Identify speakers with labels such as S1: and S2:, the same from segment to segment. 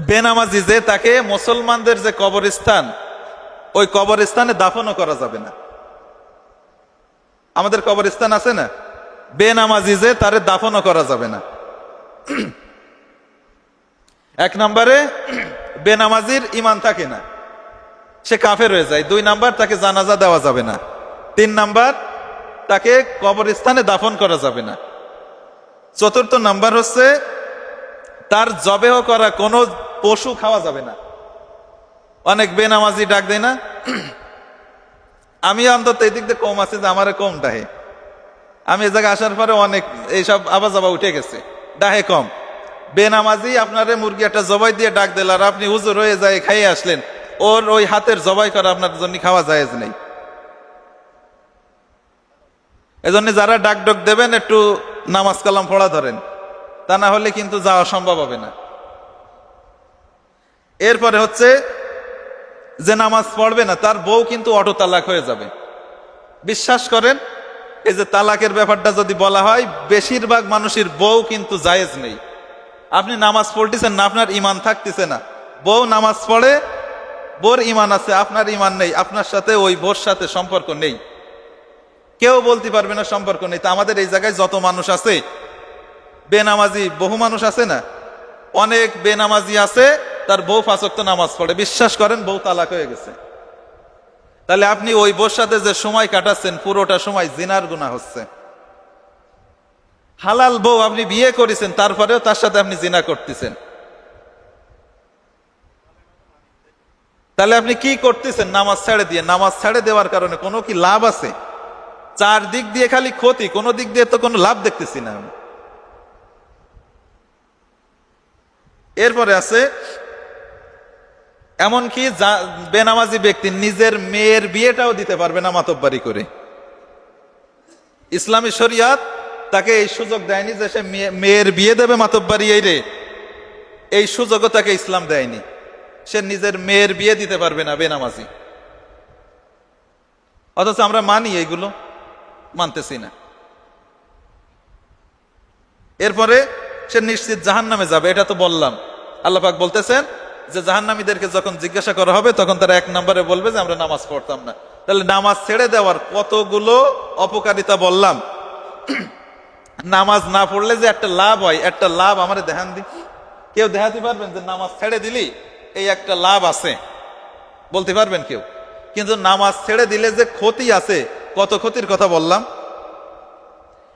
S1: বেনামাজি যে তাকে মুসলমানদের যে কবরস্থান, ওই কবরস্থানে দাফনও করা যাবে না। আমাদের কবরস্থান আছে না? বেনামাজি যে তারে দাফনও করা যাবে না। এক নম্বরে, বেনামাজির ইমান থাকে না। সে কাফের হয়ে যায়। দুই নাম্বার, তাকে জানাজা দেওয়া যাবে না। তিন নাম্বার, তাকে কবরস্থানে দাফন করা যাবে না। চতুর্থ নাম্বার হচ্ছে, তার জবেহ করা কোনো পশু খাওয়া যাবে না। অনেক বেনামাজি ডাক দেয় না? আমি অন্তত এই দিক দিয়ে কম আছে যে আমার কম ডাহে। আমি এ জায়গায় আসার পরে অনেক এইসব আবা যাবা উঠে গেছে। ডাহে কম। বেনামাজি আপনারে মুরগি একটা জবাই দিয়ে ডাক দিল আর আপনি হুজুর হয়ে যায় খাইয়ে আসলেন। ওর ওই হাতের জবাই করা আপনার জন্য খাওয়া যায় নেই। এজন্য যারা ডাক ডক দেবেন একটু নামাজ কালাম পড়া ধরেন। তা না হলে কিন্তু যাওয়া সম্ভব হবে না। এরপরে হচ্ছে যে নামাজ পড়বে না, তার বউ কিন্তু অটো তালাক হয়ে যাবে। বিশ্বাস করেন, এই যে তালাকের ব্যাপারটা যদি বলা হয়, বেশিরভাগ মানুষের বউ কিন্তু জায়েজ নেই। আপনি নামাজ পড়তেছেন না, আপনার ইমান থাকতেছে না। বউ নামাজ পড়ে, বোর ইমান আছে, আপনার ইমান নেই, আপনার সাথে ওই বোর সাথে সম্পর্ক নেই। কেউ বলতে পারবে না সম্পর্ক নেই। তা আমাদের এই জায়গায় যত মানুষ আছে, বেনামাজি, বহু মানুষ আছে না? অনেক বেনামাজি আছে তার বউ ফাঁসক্ত নামাজ পড়ে। বিশ্বাস করেন, বউ তালাক হয়ে গেছে। তাহলে আপনি ওই বোর সাথে যে সময় কাটাচ্ছেন, পুরোটা সময় জিনার গুণা হচ্ছে। হালাল বউ আপনি বিয়ে করেছেন, তারপরেও তার সাথে আপনি জিনা করতেছেন। তাহলে আপনি কি করতেছেন? নামাজ ছেড়ে দিয়ে। নামাজ ছেড়ে দেওয়ার কারণে কোনো কি লাভ আছে? চার দিক দিয়ে খালি ক্ষতি, কোনো দিক দিয়ে তো কোনো লাভ দেখতেছি না আমি। এরপরে আছে এমনকি বেনামাজি ব্যক্তি নিজের মেয়ের বিয়েটাও দিতে পারবে না মাতব্বারি করে। ইসলামী শরিয়াত তাকে এই সুযোগ দেয়নি যে সে মেয়ে- মেয়ের বিয়ে দেবে মাতব্বারি এই রে। এই সুযোগও তাকে ইসলাম দেয়নি। সে নিজের মেয়ের বিয়ে দিতে পারবে না বেনামাজি। অথচ আমরা মানি এইগুলো, মানতেছি না। এরপরে সে নিশ্চিত জাহান নামে যাবে, এটা তো বললাম। আল্লাপাক বলতেছেন যে জাহান্নামীদেরকে যখন জিজ্ঞাসা করা হবে, তখন তারা এক নম্বরে বলবে যে, আমরা নামাজ পড়তাম না। তাহলে নামাজ ছেড়ে দেওয়ার কতগুলো অপকারিতা বললাম। নামাজ না পড়লে যে একটা লাভ হয়, একটা লাভ আমার দেখান দি। কেউ দেখাতে পারবেন যে, নামাজ ছেড়ে দিলি, এই একটা লাভ আছে। বলতে পারবেন কেউ? কিন্তু নামাজ ছেড়ে দিলে যে ক্ষতি আছে, কত ক্ষতির কথা বললাম?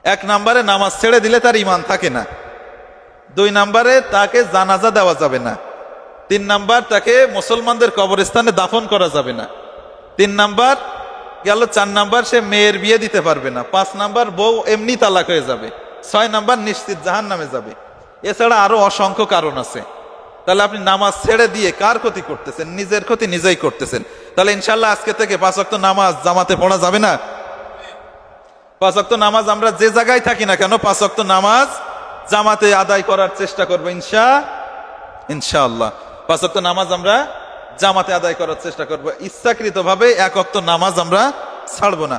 S1: এক নম্বরে নামাজ ছেড়ে দিলে তার ইমান থাকে না। দুই নম্বরে তাকে জানাজা দেওয়া যাবে না। তিন নাম্বার তাকে মুসলমানদের কবরস্থানে দাফন করা যাবে না। তিন নাম্বার গেল, চার নাম্বার সে মেয়ের বিয়ে দিতে পারবে না। পাঁচ নাম্বার বউ এমনি তালাক হয়ে যাবে। ছয় নাম্বার নিশ্চিত জাহান নামে যাবে। এছাড়া আরও অসংখ্য কারণ আছে। তাহলে আপনি নামাজ ছেড়ে দিয়ে কার ক্ষতি করতেছেন? নিজের ক্ষতি নিজেই করতেছেন। তাহলে ইনশাল্লাহ আজকে থেকে পাঁচ অক্ট নামাজ জামাতে পড়া যাবে না? পাঁচ অক্ট নামাজ আমরা যে জায়গায় থাকি না কেন, পাঁচ অক্ট নামাজ জামাতে আদায় করার চেষ্টা করব ইনশা ইনশাআল্লাহ। পাঁচ নামাজ আমরা জামাতে আদায় করার চেষ্টা করব। ইচ্ছাকৃত ভাবে এক অক্ত নামাজ আমরা ছাড়বো না।